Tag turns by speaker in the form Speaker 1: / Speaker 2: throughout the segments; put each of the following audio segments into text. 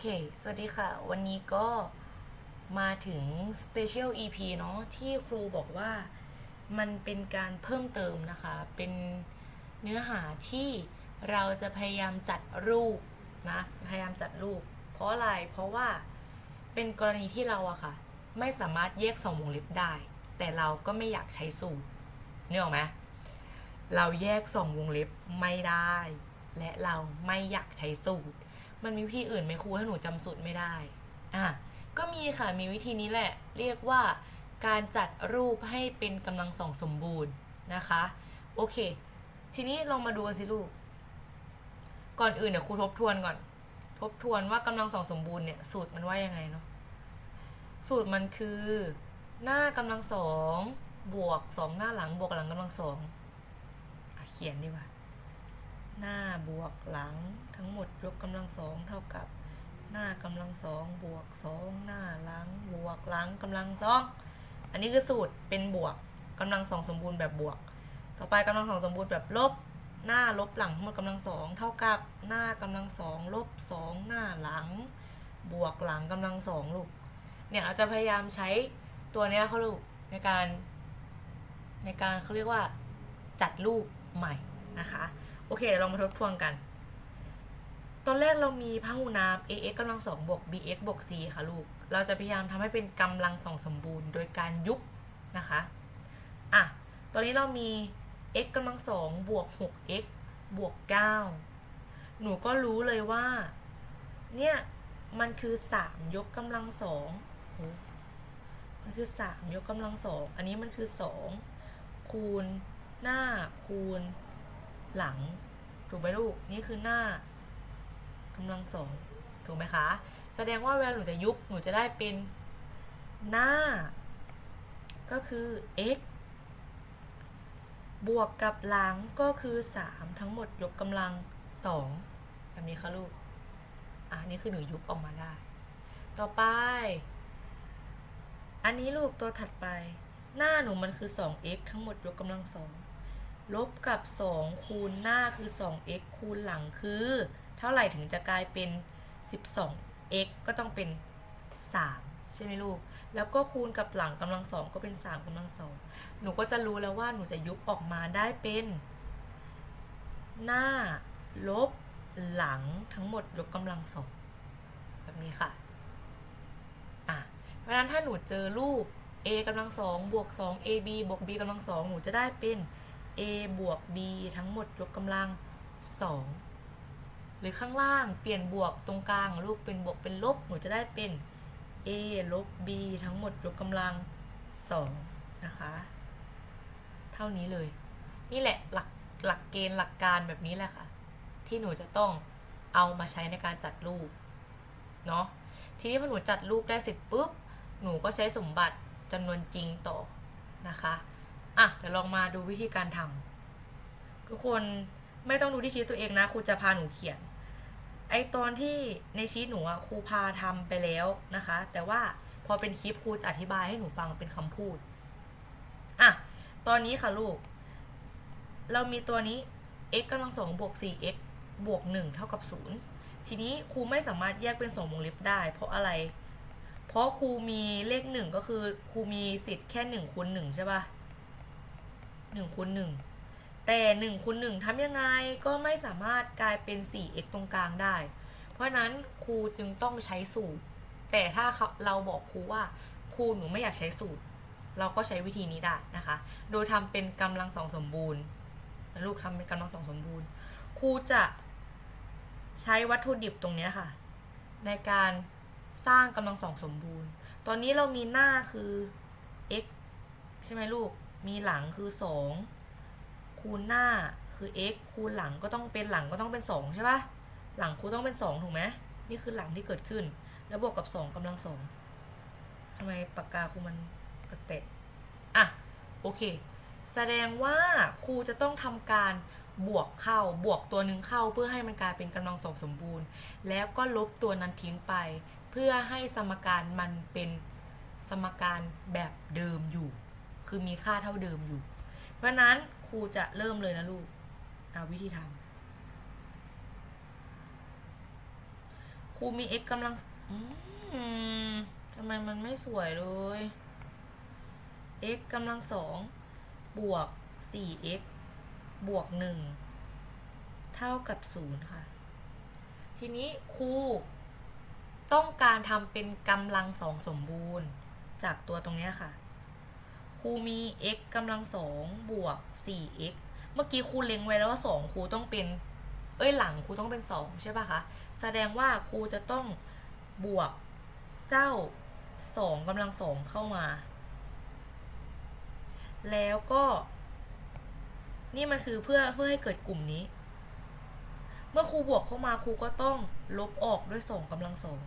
Speaker 1: เค สวัสดีค่ะ วันนี้ก็มาถึง Special EP เนาะที่ครูบอกว่ามันเป็นการเพิ่มเติมนะคะ เป็นเนื้อหาที่เราจะพยายามจัดรูปนะ พยายามจัดรูป เพราะอะไร เพราะว่าเป็นกรณีที่เราอะค่ะ ไม่สามารถแยกสองวงเล็บได้ แต่เราก็ไม่อยากใช้สูตรเนื้ออกไหมเราแยกสองวงเล็บไม่ได้ และเราไม่อยากใช้สูตร มันมีวิธีอื่นไหมครูถ้าหนูจำสูตรไม่ได้อะก็มีค่ะมีวิธีนี้แหละ เรียกว่าการจัดรูปให้เป็นกำลังสองสมบูรณ์นะคะ โอเค ทีนี้ลองมาดูกันสิลูก ก่อนอื่นเดี๋ยวครูทบทวนก่อน ทบทวนว่ากำลังสองสมบูรณ์เนี่ยสูตรมันว่ายังไงเนาะสูตรมันคือ หน้ากำลังสองบวกสองหน้าหลังบวกหลังกำลังสองอเขียนดีกว่า หน้าบวกหลัง ทั้งหมดยกกำลังสองเท่ากับ หน้ากำลังสองบวกสองหน้าหลังบวกหลังกำลังสองอันนี้คือสูตรเป็นบวกกำลังสองสมบูรณ์แบบบวก ต่อไปกำลังสองสมบูรณ์แบบลบหน้าลบหลังทั้งหมดกำลังสองเท่ากับหน้ากำลังสองลบสองหน้าหลัง บวกหลังกำลังสองลูกเนี่ยเราจะพยายามใช้ตัวเนี้ยเขาลูกในการ ในการเขาเรียกว่าจัดรูปใหม่นะคะ โอเคเดี๋ยวเรามาทบทวนกัน ตอนแรกเรามีพหุนาม ax กำลังสองบวก bx บวก c ค่ะลูก เราจะพยายามทำให้เป็นกำลังสองสมบูรณ์ โดยการยุบนะคะ อะ ตอนนี้เรามี x กำลังสองบวก 6x บวก 9 หนูก็รู้เลยว่า เนี่ย มันคือ 3 ยกกำลังสองมันคือ 3 ยกกำลังสอง อันนี้มันคือ 2 คูณหน้าคูณหลัง ถูกไหมลูก นี่คือหน้า กำลังสองถูกไหมคะ แสดงว่าเวลาหนูจะยุบหนูจะได้เป็นหน้า ก็คือ x บวกกับหลังก็คือ 3 ทั้งหมดยกกำลัง 2 แบบนี้ค่ะลูก อะนี่คือหนูยุบออกมาได้ ต่อไป อันนี้ลูกตัวถัดไป หน้าหนูมันคือ 2x ทั้งหมดยกกำลัง 2 ลบกับ 2 คูณหน้าคือ 2x คูณหลังคือ เท่าไหร่ถึงจะกลายเป็น 12x ก็ต้องเป็น 3 ใช่ไหมลูก แล้วก็คูณกับหลังกำลังสองก็เป็น 3กำลังสองหนูก็จะรู้แล้วว่าหนูจะยุบออกมาได้เป็น หน้า ลบ หลังทั้งหมดยกกำลังสองแบบนี้ค่ะอะ เพราะนั้นถ้าหนูเจอรูป a กำลังสองบวก2 ab บวก b กำลังสองหนูจะได้เป็น a บวก b ทั้งหมดยกกำลังสอง หรือข้างล่างเปลี่ยนบวกตรงกลางลูกเป็นบวกเป็นลบหนูจะได้เป็น a ลบ b ทั้งหมดยกกำลังสองนะคะ เท่านี้เลย นี่แหละหลักหลักเกณฑ์หลักการแบบนี้แหละค่ะ ที่หนูจะต้องเอามาใช้ในการจัดรูปเนาะทีนี้พอหนูจัดรูปได้เสร็จปุ๊บ หนูก็ใช้สมบัติจำนวนจริงต่อนะคะอะเดี๋ยวลองมาดูวิธีการทำทุกคนไม่ต้องดูที่ชีตตัวเองนะครูจะพาหนูเขียน ไอตอนที่ในชีตหนูอะครูพาทำไปแล้วนะคะ แต่ว่าพอเป็นคลิปครูจะอธิบายให้หนูฟังเป็นคำพูดอะตอนนี้ค่ะลูก เรามีตัวนี้ x กำลังสองบวก 4x บวก 1 เท่ากับ 0 ทีนี้ครูไม่สามารถแยกเป็นสองวงเล็บได้ เพราะอะไร เพราะครูมีเลขหนึ่งก็คือครูมีสิทธิ์แค่หนึ่งคูณหนึ่งใช่ปะหนึ่งคูณหนึ่ง แต่หนึ่งคูณหนึ่งทำยังไงก็ไม่สามารถกลายเป็น 4x ตรงกลางได้ เพราะนั้นครูจึงต้องใช้สูตร แต่ถ้าเขาเราบอกครูว่าครูหนูไม่อยากใช้สูตร เราก็ใช้วิธีนี้ได้นะคะ โดยทำเป็นกำลังสองสมบูรณ์นะลูกทำเป็นกำลังสองสมบูรณ์ครูจะใช้วัตถุดิบตรงนี้ค่ะ ในการสร้างกำลังสองสมบูรณ์ ตอนนี้เรามีหน้าคือ x ใช่ไหมลูก มีหลังคือ 2 คูณหน้าคือ x คูณหลังก็ต้องเป็นหลังก็ต้องเป็น 2 ใช่ปะหลังครูต้องเป็น 2 ถูกไหมนี่คือหลังที่เกิดขึ้น แล้วบวกกับ 2กำลังสองทำไมปากกาครูมันแปลกๆอะ โอเค แสดงว่าครูจะต้องทำการบวกเข้าบวกตัวหนึ่งเข้าเพื่อให้มันกลายเป็นกำลังสองสมบูรณ์ แล้วก็ลบตัวนั้นทิ้งไป เพื่อให้สมการมันเป็นสมการแบบเดิมอยู่ คือมีค่าเท่าเดิมอยู่ เพราะนั้น ครูจะเริ่มเลยนะลูกเอาวิธีทำครูมี x กำลังอืมทำไมมันไม่สวยเลย x กำลังสองบวก 4x บวก 1 เท่ากับ 0 ค่ะ ทีนี้ครูต้องการทำเป็นกำลังสองสมบูรณ์ จากตัวตรงนี้ค่ะ ครูมี x กำลังสองบวก 4x เมื่อกี้ครูเล็งไว้แล้วว่า 2 ครูต้องเป็น เอ้ยหลังครูต้องเป็น 2 ใช่ป่ะคะ แสดงว่าครูจะต้องบวกเจ้า 2กำลังสองเข้ามา แล้วก็ นี่มันคือเพื่อเพื่อให้เกิดกลุ่มนี้ เมื่อครูบวกเข้ามาครูก็ต้องลบออกด้วยสองกำลังสอง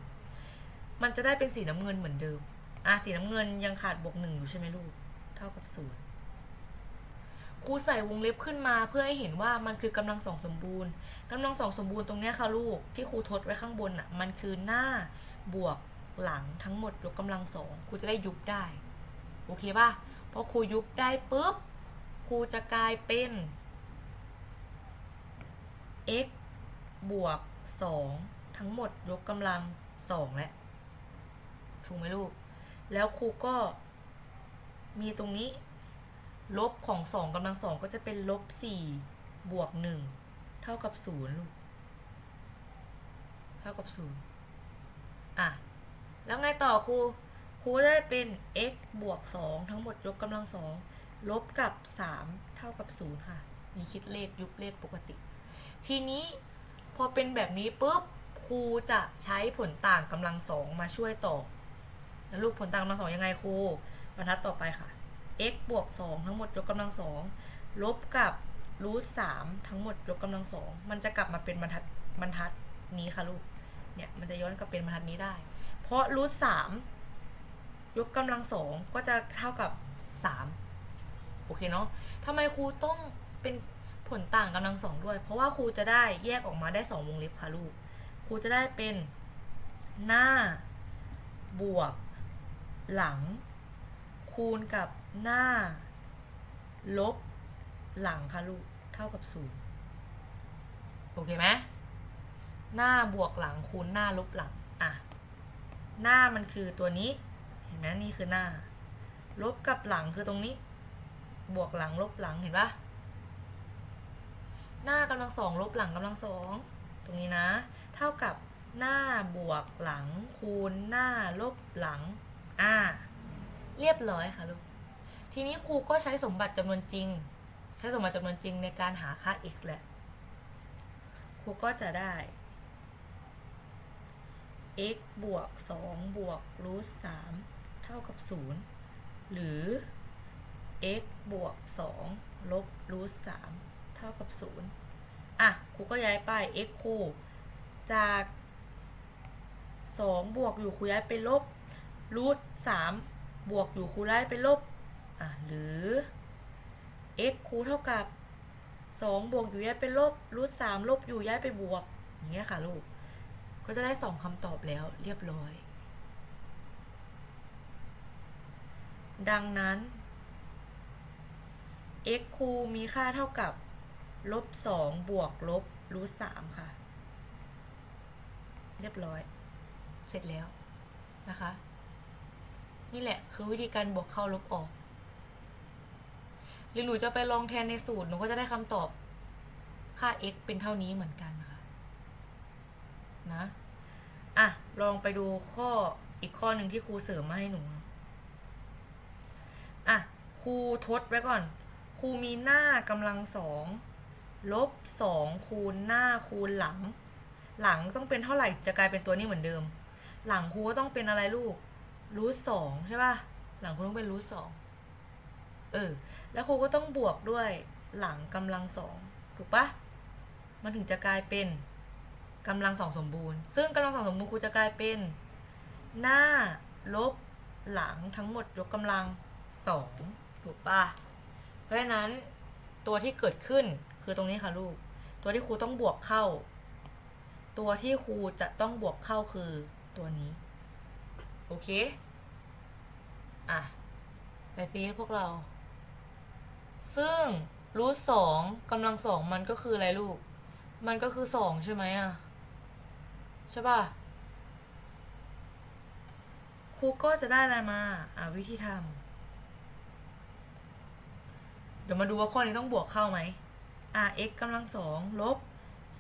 Speaker 1: มันจะได้เป็นสีน้ำเงินเหมือนเดิม อะสีน้ำเงินยังขาดบวกหนึ่งอยู่ใช่ไหมลูก ท่ากับศูนย์ครูใส่วงเล็บขึ้นมาเพื่อให้เห็นว่ามันคือกำลังสองสมบูรณ์กำลังสองสมบูรณ์ตรงนี้ค่ะลูกที่ครูทดไว้ข้างบนอะมันคือหน้าบวกหลังทั้งหมดยกกำลังสองครูจะได้ยุบได้โอเคป่ะพอครูยุบได้ปุ๊บครูจะกลายเป็น x บวก 2 ทั้งหมดยกกำลัง 2 และถูกไหมลูก แล้วครูก็ มีตรงนี้ ลบของ2กำลัง2ก็จะเป็นลบ4บวก1เท่ากับ0ลูก เท่ากับ0อะ แล้วไงต่อครู ครูได้เป็น x บวก2ทั้งหมดยกกำลัง2ลบกับ3เท่ากับ0ค่ะ นี่คิดเลขยุบเลขปกติ ทีนี้พอเป็นแบบนี้ปุ๊บครูจะใช้ผลต่างกำลังสองมาช่วยต่อ แล้วลูกผลต่างกำลังสองยังไงครู บรรทัดต่อไปค่ะ x บวกสองทั้งหมดยกกำลังสองลบกับรูทสามทั้งหมดยกกำลังสองมันจะกลับมาเป็นบรรทัดบรรทัดนี้ค่ะลูกเนี่ยมันจะย้อนกลับเป็นบรรทัดนี้ได้ เพราะรูทสามยกกำลังสองก็จะเท่ากับสามโอเคเนาะทำไมครูต้องเป็นผลต่างกำลังสองด้วย เพราะว่าครูจะได้แยกออกมาได้สองวงเล็บค่ะลูกครูจะได้เป็นหน้าบวกหลัง คูณกับหน้า ลบหลังค่ะลูก เท่ากับศูนย์โอเคไหมหน้าบวกหลังคูณหน้าลบหลัง อะ หน้ามันคือตัวนี้ เห็นไหมนี่คือหน้า ลบกับหลังคือตรงนี้ บวกหลังลบหลังเห็นปะหน้ากำลังสองลบหลังกำลังสองตรงนี้นะ เท่ากับหน้าบวกหลังคูณหน้าลบหลัง อ่า เรียบร้อยค่ะลูก ทีนี้ครูก็ใช้สมบัติจำนวนจริง ใช้สมบัติจำนวนจริงในการหาค่า x แหละ ครูก็จะได้ x บวก 2 บวกรูท3เท่ากับ 0 หรือ x บวก 2 ลบรูท3เท่ากับ 0 อะ ครูก็ย้ายไป x ครูจาก 2 บวกอยู่ครูย้ายไปลบรูท3 บวกอยู่ครูย้ายไปลบอะหรือ x ครูเท่ากับ 2 บวกอยู่ย้ายไปลบรูท3ลบอยู่ย้ายไปบวก อย่างเงี้ยค่ะลูก ก็จะได้สองคำตอบแล้วเรียบร้อย ดังนั้น x คูมีค่าเท่ากับลบสองบวกลบรูทสามค่ะ เรียบร้อย เสร็จแล้วนะคะ นี่แหละ คือวิธีการบวกเข้าลบออก หรือหนูจะไปลองแทนในสูตร หนูก็จะได้คำตอบค่า x เป็นเท่านี้เหมือนกันนะคะนะอะ ลองไปดูข้ออีกข้อหนึ่งที่ครูเสริมมาให้หนูอะครูทดไว้ก่อนครูมีหน้ากำลังสองลบสองคูณหน้าคูณหลัง หลังต้องเป็นเท่าไหร่จะกลายเป็นตัวนี้เหมือนเดิม หลังครูก็ต้องเป็นอะไรลูก รูทสองใช่ป่ะ หลังครูต้องเป็นรูทสองเออ แล้วครูก็ต้องบวกด้วยหลังกำลังสองถูกปะมันถึงจะกลายเป็นกำลังสองสมบูรณ์ ซึ่งกำลังสองสมบูรณ์ครูจะกลายเป็น หน้าลบหลังทั้งหมดยกกำลังสองถูกปะเพราะฉะนั้นตัวที่เกิดขึ้นคือตรงนี้ค่ะลูก ตัวที่ครูต้องบวกเข้า ตัวที่ครูจะต้องบวกเข้าคือตัวนี้ โอเค อะ ไปซีพวกเรา ซึ่งรูทสองกำลังสองมันก็คืออะไรลูก มันก็คือสองใช่ไหมอะใช่ป่ะครูก็จะได้อะไรมา อ่าวิธีทำเดี๋ยวมาดูว่าข้อนี้ต้องบวกเข้าไหมอ่า x กำลังสองลบ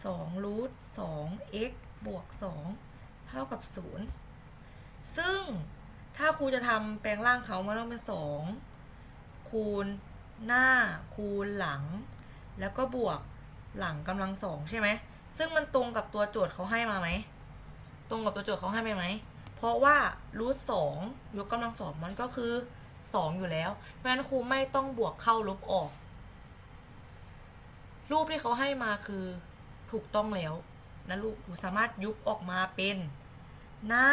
Speaker 1: สองรูทสอง x บวกสองเท่ากับศูนย์ ซึ่งถ้าครูจะทำแปลงร่างเขามันต้องเป็นสองคูณหน้าคูณหลัง แล้วก็บวกหลังกำลังสองใช่ไหมซึ่งมันตรงกับตัวโจทย์เขาให้มาไหมตรงกับตัวโจทย์เขาให้มาไหมเพราะว่ารูทสองยกกำลังสองมันก็คือสองอยู่แล้ว เพราะฉะนั้นครูไม่ต้องบวกเข้าลบออก รูปที่เขาให้มาคือถูกต้องแล้วนะลูกหนูสามารถยุบออกมาเป็นหน้า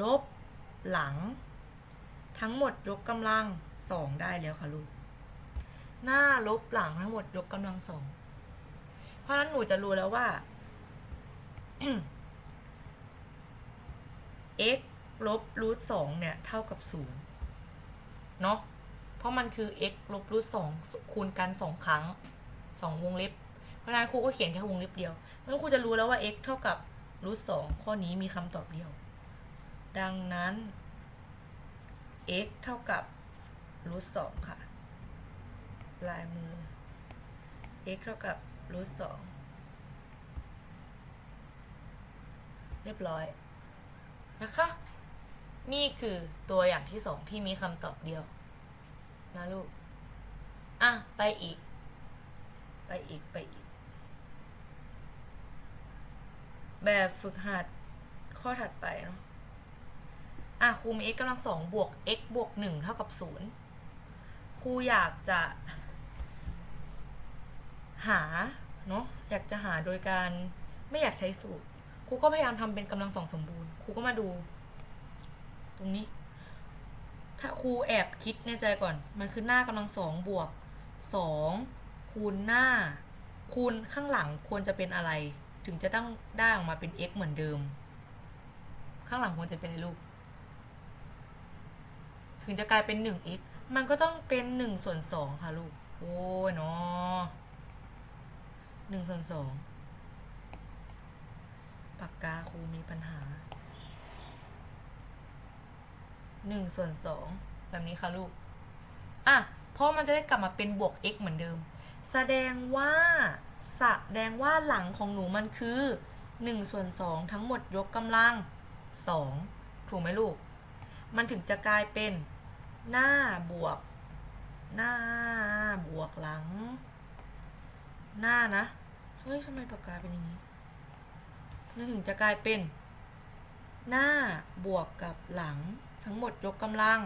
Speaker 1: ลบ หลัง ทั้งหมดยกกำลังสองได้แล้วค่ะลูก หน้าลบหลังทั้งหมดยกกำลังสอง เพราะฉะนั้นหนูจะรู้แล้วว่า x ลบรูทสองเนี่ยเท่ากับศูนย์เนาะ เพราะมันคือ x ลบรูทสองคูณกันสองครั้งสองวงเล็บ เพราะนั้นครูก็เขียนแค่วงเล็บเดียวเพราะฉะนั้นครูจะรู้แล้วว่า x เท่ากับรูทสองข้อนี้มีคำตอบเดียว ดังนั้น x เท่ากับรูทสองค่ะ ลายมือ x เท่ากับรูทสองเรียบร้อยนะคะ นี่คือตัวอย่างที่สองที่มีคำตอบเดียว นะลูก อะ ไปอีก ไปอีกไปอีก แบบฝึกหัดข้อถัดไปเนาะ อะครูมี x กำลังสองบวก x บวกหนึ่งเท่ากับศูนย์ครูอยากจะ หาเนาะอยากจะหาโดยการไม่อยากใช้สูตรครูก็พยายามทำเป็นกำลังสองสมบูรณ์ครูก็มาดู ตรงนี้ ถ้าครูแอบคิดในใจก่อน มันคือหน้ากำลังสองบวกสองคูณหน้า คูณข้างหลังควรจะเป็นอะไร ถึงจะต้องได้ออกมาเป็น x เหมือนเดิม ข้างหลังควรจะเป็นอะไรลูก ถึงจะกลายเป็น 1x มันก็ต้องเป็น1ส่วน2ค่ะลูก โอ้ยเนาะ1ส่วน2ปากกาครูมีปัญหา1ส่วน2แบบนี้ค่ะลูก อะ เพราะมันจะได้กลับมาเป็นบวก x เหมือนเดิม แสดงว่า แสดงว่าหลังของหนูมันคือ1ส่วน2ทั้งหมดยกกำลัง 2 ถูกไหมลูก มันถึงจะกลายเป็น หน้าบวก หน้าบวกหลัง หน้านะ เฮ้ยทำไมปากกาเป็นอย่างนี้มันถึงจะกลายเป็น หน้าบวกกับหลังทั้งหมดยกกำลัง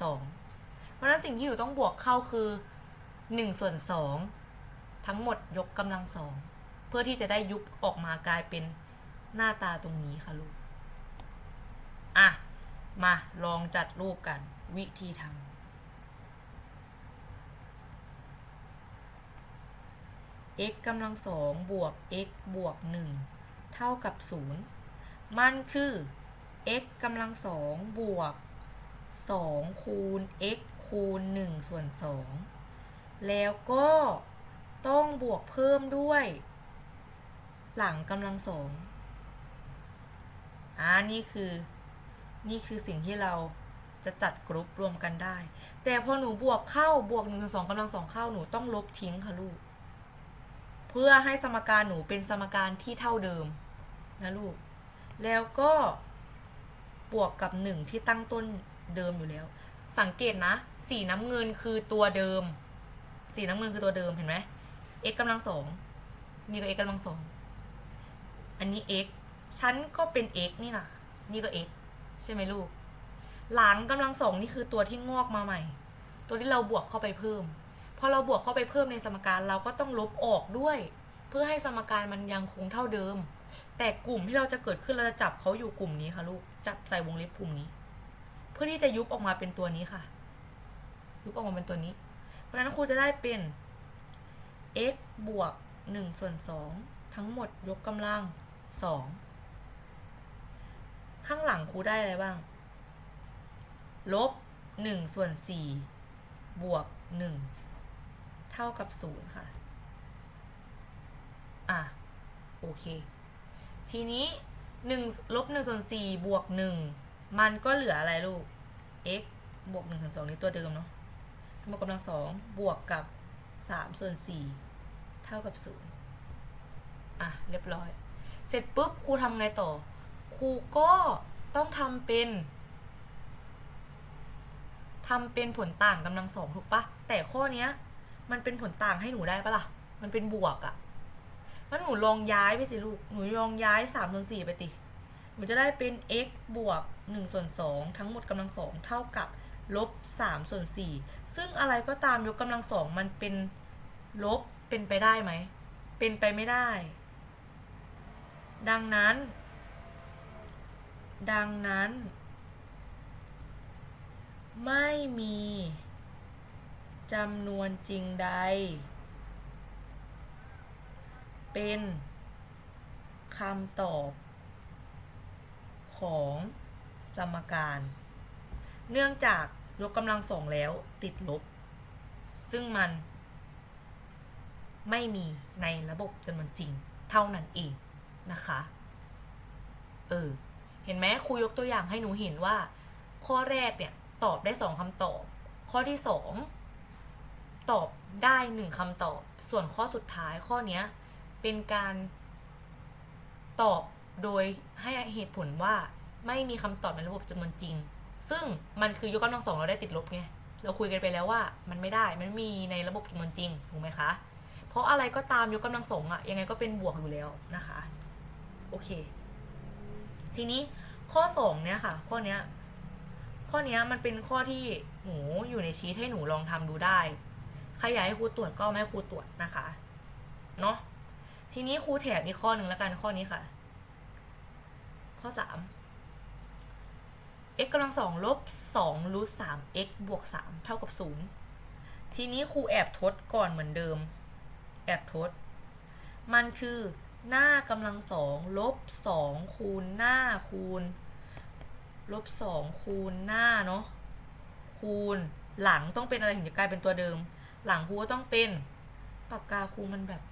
Speaker 1: สองเพราะนั้นสิ่งที่อยู่ต้องบวกเข้าคือหนึ่งส่วนสองทั้งหมดยกกำลังสองเพื่อที่จะได้ยุบออกมากลายเป็นหน้าตาตรงนี้ค่ะลูก อะ มาลองจัดรูปกัน วิธีทำ x กำลังสองบวก x บวกหนึ่งเท่ากับศูนย์มันคือ x กำลังสองบวกสองคูณ x คูณหนึ่งส่วนสองแล้วก็ต้องบวกเพิ่มด้วย หลังกำลังสองอ่านี่คือ นี่คือสิ่งที่เรา จะจัดกรุ๊ปรวมกันได้ แต่พอหนูบวกเข้าบวกหนึ่งสองกำลังสองเข้าหนูต้องลบทิ้งค่ะลูก เพื่อให้สมการหนูเป็นสมการที่เท่าเดิมนะลูก แล้วก็บวกกับหนึ่งที่ตั้งต้นเดิมอยู่แล้ว สังเกตนะ สีน้ำเงินคือตัวเดิม สีน้ำเงินคือตัวเดิมเห็นไหม x กำลังสองนี่ก็ x กำลังสองอันนี้ x ชั้นก็เป็น x นี่นะนี่ก็ x ใช่ไหมลูก หลังกำลังสองนี่คือตัวที่งอกมาใหม่ ตัวที่เราบวกเข้าไปเพิ่มพอเราบวกเข้าไปเพิ่มในสมการเราก็ต้องลบออกด้วย เพื่อให้สมการมันยังคงเท่าเดิม แต่กลุ่มที่เราจะเกิดขึ้นเราจะจับเขาอยู่กลุ่มนี้ค่ะลูกจับใส่วงเล็บกลุ่มนี้ เพื่อที่จะยุบออกมาเป็นตัวนี้ค่ะ ยุบออกมาเป็นตัวนี้ เพราะฉะนั้นครูจะได้เป็น x บวก1ส่วน2ทั้งหมดยกกำลัง2ข้างหลังครูได้อะไรบ้าง ลบ1ส่วน4บวก 1 เท่ากับ 0 ค่ะ อะ โอเค ทีนี้1ลบ1ส่วน4บวก 1 มันก็เหลืออะไรลูก x บวก1ส่วน2นี่ตัวเดิมเนาะทั้งหมดกำลังสองบวกกับ 3 ส่วน 4 เท่ากับ 0 อะ เรียบร้อย เสร็จปุ๊บครูทำไงต่อ ครูก็ต้องทำเป็น ทำเป็นผลต่างกำลังสองถูกปะแต่ข้อเนี้ย มันเป็นผลต่างให้หนูได้ปะล่ะ มันเป็นบวกอะมันหนูลองย้ายไปสิลูก หนูลองย้ายสามส่วนสี่ไปติ หนูจะได้เป็น x บวก1ส่วน2ทั้งหมดกำลังสองเท่ากับลบ3ส่วน4ซึ่งอะไรก็ตามยกกำลังสองมันเป็นลบเป็นไปได้ไหม เป็นไปไม่ได้ ดังนั้น ดังนั้น ไม่มีจำนวนจริงใด เป็นคำตอบของสมการ เนื่องจากยกกำลังสองแล้วติดลบ ซึ่งมันไม่มีในระบบจำนวนจริงเท่านั้นเองนะคะ เออ เห็นไหมครูยกตัวอย่างให้หนูเห็นว่า ข้อแรกเนี่ย ตอบได้สองคำตอบ ข้อที่สองตอบได้หนึ่งคำตอบ ส่วนข้อสุดท้ายข้อเนี้ยเป็นการตอบโดยให้เหตุผลว่าไม่มีคำตอบในระบบจำนวนจริง ซึ่งมันคือยกกำลังสองเราได้ติดลบไง เราคุยกันไปแล้วว่ามันไม่ได้ มันมีในระบบจำนวนจริง ถูกไหมคะ เพราะอะไรก็ตามยกกำลังสองอะยังไงก็เป็นบวกอยู่แล้วนะคะ โอเค ทีนี้ข้อสองเนี่ยค่ะ ข้อเนี้ย ข้อนี้มันเป็นข้อที่หนูอยู่ในชีทให้หนูลองทำดูได้ใครอยากให้ครูตรวจก็ไม่ครูตรวจนะคะเนาะทีนี้ครูแถบอีกข้อหนึ่งแล้วกันข้อนี้ค่ะ ข้อสาม x กำลังสองลบสองรูทสาม x บวกสามเท่ากับศูนย์ทีนี้ครูแอบทดก่อนเหมือนเดิม แอบทด มันคือหน้ากำลังสองลบสองคูณหน้าคูณ ลบสองคูณหน้าเนาะคูณหลังต้องเป็นอะไรถึงจะกลายเป็นตัวเดิม หลังครูก็ต้องเป็นปากกาครูมันแบบ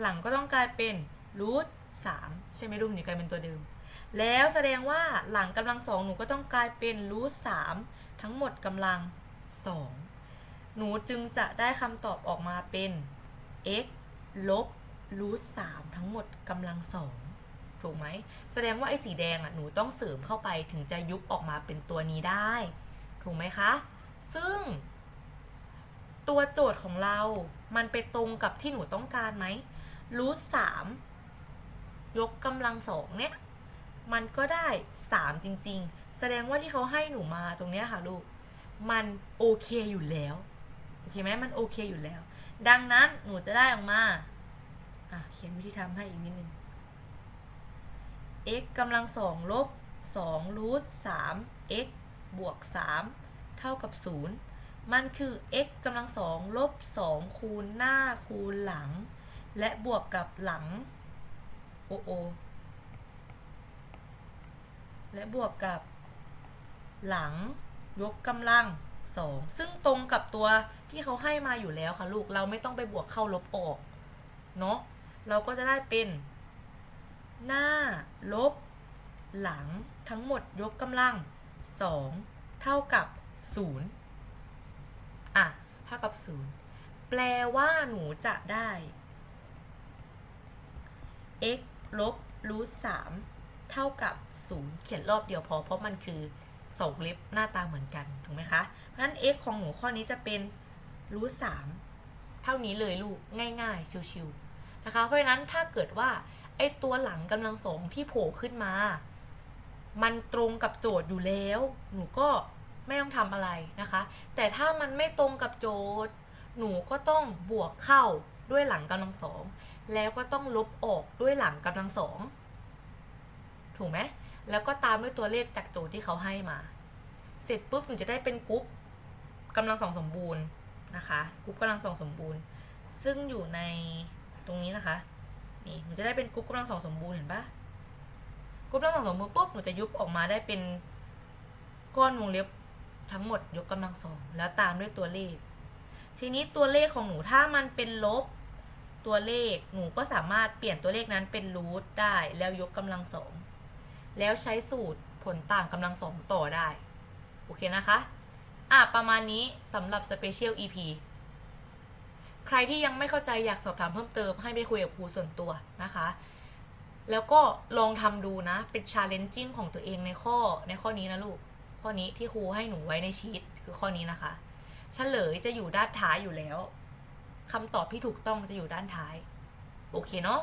Speaker 1: หลังก็ต้องกลายเป็นรูทสามใช่ไหมรูทถึงกลายเป็นตัวเดิม แล้วแสดงว่าหลังกำลังสองหนูก็ต้องกลายเป็นรูทสามทั้งหมดกำลังสองหนูจึงจะได้คำตอบออกมาเป็น x ลบรูทสามทั้งหมดกำลังสอง ถูกไหมแสดงว่าไอ้สีแดงอะหนูต้องเสริมเข้าไปถึงจะยุบออกมาเป็นตัวนี้ได้ ถูกไหมคะ ซึ่ง ตัวโจทย์ของเรา มันไปตรงกับที่หนูต้องการไหมรูทสามยกกำลังสองเนี่ย มันก็ได้ 3 จริง ๆ แสดงว่าที่เขาให้หนูมาตรงเนี้ยค่ะลูก มันโอเคอยู่แล้วโอเคไหมมันโอเคอยู่แล้ว ดังนั้นหนูจะได้ออกมาอะเขียนวิธีทำให้อีกนิดนึง x กำลังสองลบ2รูท3 x บวก 3 เท่ากับ 0 มันคือ x กำลังสองลบ 2 คูณหน้าคูณหลัง และบวกกับหลัง โอโอ และบวกกับ หลังยกกำลังสอง ซึ่งตรงกับตัวที่เขาให้มาอยู่แล้วค่ะลูก เราไม่ต้องไปบวกเข้าลบออก เนาะ เราก็จะได้เป็น หน้า ลบ หลัง ทั้งหมดยกกำลังสองเท่ากับศูนย์อะ เท่ากับศูนย์แปลว่าหนูจะได้ x ลบรูทสามเท่ากับ 0 เขียนรอบเดียวพอ เพราะมันคือสองเล็บหน้าตาเหมือนกัน ถูกไหมคะ เพราะฉะนั้น x ของหนูข้อนี้จะเป็นรูทสามเท่านี้เลยลูกง่ายๆ ชิวๆนะคะ เพราะฉะนั้นถ้าเกิดว่า ไอตัวหลังกำลังสองที่โผล่ขึ้นมา มันตรงกับโจทย์อยู่แล้ว หนูก็ไม่ต้องทำอะไรนะคะ แต่ถ้ามันไม่ตรงกับโจทย์ หนูก็ต้องบวกเข้าด้วยหลังกำลังสอง แล้วก็ต้องลบออกด้วยหลังกำลังสองถูกไหมแล้วก็ตามด้วยตัวเลขจากโจทย์ที่เขาให้มา เสร็จปุ๊บหนูจะได้เป็นกรุ๊ปกำลังสองสมบูรณ์นะคะ กรุ๊ปกำลังสองสมบูรณ์ ซึ่งอยู่ในตรงนี้นะคะ นี่หนูจะได้เป็นกรุ๊ปกำลังสองสมบูรณ์เห็นปะกรุ๊ปกำลังสองสมบูรณ์ปุ๊บหนูจะยุบออกมาได้เป็นก้อนวงเล็บทั้งหมดยกกำลังสองแล้วตามด้วยตัวเลข ทีนี้ตัวเลขของหนูถ้ามันเป็นลบตัวเลขหนูก็สามารถเปลี่ยนตัวเลขนั้นเป็นรูทได้แล้วยกกำลังสองแล้วใช้สูตรผลต่างกำลังสองต่อได้ โอเคนะคะ อะ ประมาณนี้สำหรับ Special EP ใครที่ยังไม่เข้าใจอยากสอบถามเพิ่มเติมให้ไปคุยกับครูส่วนตัวนะคะ แล้วก็ลองทำดูนะ เป็น challenging ของตัวเองในข้อในข้อนี้นะลูก ข้อนี้ที่ครูให้หนูไว้ในชีตคือข้อนี้นะคะเฉลยจะอยู่ด้านท้ายอยู่แล้วคำตอบที่ถูกต้องจะอยู่ด้านท้าย โอเคเนาะ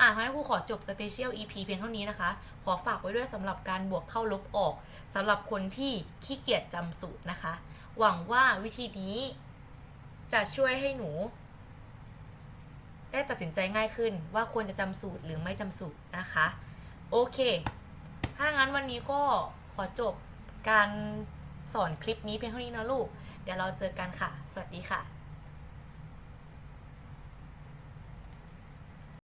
Speaker 1: อะงั้นครูขอจบ Special EP เพียงเท่านี้นะคะ ขอฝากไว้ด้วยสำหรับการบวกเข้าลบออกสำหรับคนที่ขี้เกียจจำสูตรนะคะ หวังว่าวิธีนี้จะช่วยให้หนู ได้ตัดสินใจง่ายขึ้นว่าควรจะจำสูตรหรือไม่จำสูตรนะคะ โอเค ถ้างั้นวันนี้ก็ขอจบการสอนคลิปนี้เพียงเท่านี้นะลูก เดี๋ยวเราเจอกันค่ะ สวัสดีค่ะ